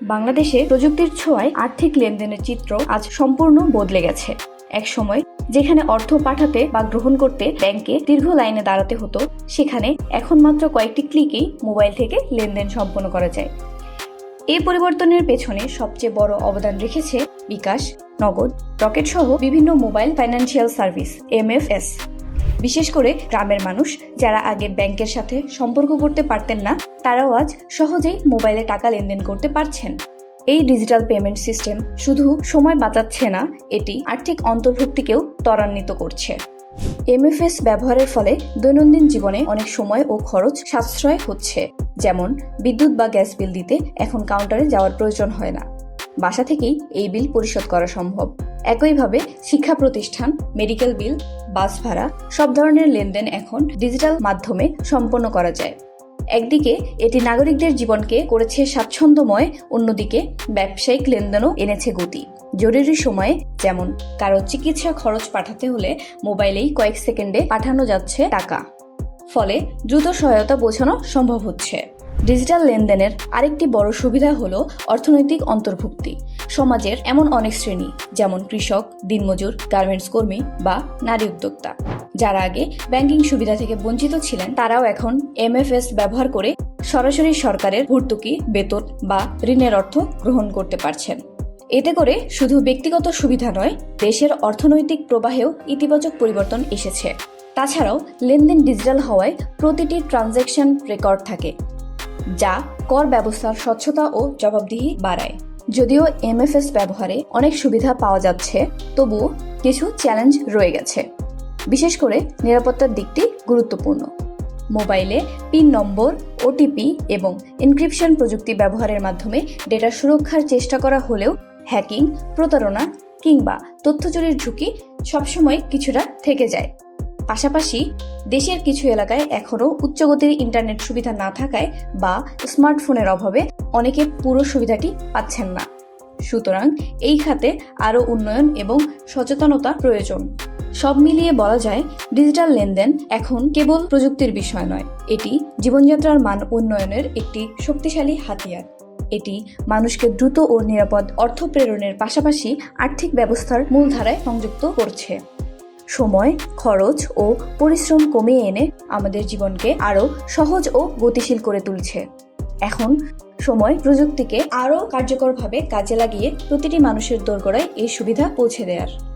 বাংলাদেশে প্রযুক্তির ছোঁয়ায় আর্থিক লেনদেনের চিত্র আজ সম্পূর্ণ বদলে গেছে। এক সময় যেখানে অর্থ পাঠাতে বা গ্রহণ করতে ব্যাংকে দীর্ঘ লাইনে দাঁড়াতে হতো, সেখানে এখন মাত্র কয়েকটি ক্লিকেই মোবাইল থেকে লেনদেন সম্পন্ন করা যায়। এই পরিবর্তনের পেছনে সবচেয়ে বড় অবদান রেখেছে বিকাশ, নগদ রকেট সহ বিভিন্ন মোবাইল ফাইন্যান্সিয়াল সার্ভিস, এমএফএস। বিশেষ করে গ্রামের মানুষ যারা আগে ব্যাংকের সাথে সম্পর্ক করতে পারতেন না, তারাও আজ সহজেই মোবাইলে টাকা লেনদেন করতে পারছেন। এই ডিজিটাল পেমেন্ট সিস্টেম শুধু সময় বাঁচাচ্ছে না, এটি আর্থিক অন্তর্ভুক্তিকেও ত্বরান্বিত করছে। এমএফএস ব্যবহারের ফলে দৈনন্দিন জীবনে অনেক সময় ও খরচ সাশ্রয় হচ্ছে, যেমন বিদ্যুৎ বা গ্যাস বিল দিতে এখন কাউন্টারে যাওয়ার প্রয়োজন হয় না। বাসা থেকেই এই বিল পরিশোধ করা সম্ভব। একইভাবে শিক্ষা প্রতিষ্ঠান মেডিকেল বিল বাস ভাড়া, সব ধরনের লেনদেন এখন ডিজিটাল মাধ্যমে সম্পন্ন করা যায়। একদিকে এটি নাগরিকদের জীবনকে করেছে স্বাচ্ছন্দ্যময়, অন্যদিকে ব্যবসায়িক লেনদেনও এনেছে গতি। জরুরি সময়ে যেমন কারও চিকিৎসা খরচ পাঠাতে হলে মোবাইলেই কয়েক সেকেন্ডে পাঠানো যাচ্ছে টাকা। ফলে দ্রুত সহায়তা বোঝানো সম্ভব হচ্ছে। ডিজিটাল লেনদেনের আরেকটি বড় সুবিধা হল অর্থনৈতিক অন্তর্ভুক্তি। সমাজের এমন অনেক শ্রেণি, যেমন কৃষক, দিনমজুর, গার্মেন্টস কর্মী বা নারী উদ্যোক্তা। যারা আগে ব্যাংকিং সুবিধা থেকে বঞ্চিত ছিলেন, তারাও এখন এমএফএস ব্যবহার করে সরাসরি সরকারের ভর্তুকি, বেতন বা ঋণের অর্থ গ্রহণ করতে পারছেন। এতে করে শুধু ব্যক্তিগত সুবিধা নয়, দেশের অর্থনৈতিক প্রবাহেও ইতিবাচক পরিবর্তন এসেছে। তাছাড়াও লেনদেন ডিজিটাল হওয়ায় প্রতিটি ট্রানজ্যাকশন রেকর্ড থাকে। যা কর ব্যবস্থার স্বচ্ছতা ও জবাবদিহি বাড়ায়। যদিও এমএফএস ব্যবহারে অনেক সুবিধা পাওয়া যাচ্ছে, তবুও কিছু চ্যালেঞ্জ রয়ে গেছে। বিশেষ করে নিরাপত্তার দিকটি গুরুত্বপূর্ণ। মোবাইলে পিন নম্বর ওটিপি এবং এনক্রিপশন প্রযুক্তি ব্যবহারের মাধ্যমে ডেটা সুরক্ষার চেষ্টা করা হলেও হ্যাকিং প্রতারণা কিংবা তথ্য চুরির ঝুঁকি সবসময় কিছুটা থেকে যায়। পাশাপাশি দেশের কিছু এলাকায় এখনও উচ্চগতির ইন্টারনেট সুবিধা না থাকায় বা স্মার্টফোনের অভাবে অনেকে পুরো সুবিধাটি পাচ্ছেন না। সুতরাং এই খাতে আরও উন্নয়ন এবং সচেতনতা প্রয়োজন। সব মিলিয়ে বলা যায়, ডিজিটাল লেনদেন এখন কেবল প্রযুক্তির বিষয় নয়, এটি জীবনযাত্রার মান উন্নয়নের একটি শক্তিশালী হাতিয়ার। এটি মানুষকে দ্রুত ও নিরাপদ অর্থ প্রেরণের পাশাপাশি আর্থিক ব্যবস্থার মূলধারায় সংযুক্ত করছে। সময়, খরচ ও পরিশ্রম কমিয়ে এনে আমাদের জীবনকে আরও সহজ ও গতিশীল করে তুলছে। এখন সময় প্রযুক্তিকে আরও কার্যকরভাবে কাজে লাগিয়ে প্রতিটি মানুষের দোরগোড়ায় এই সুবিধা পৌঁছে দেওয়ার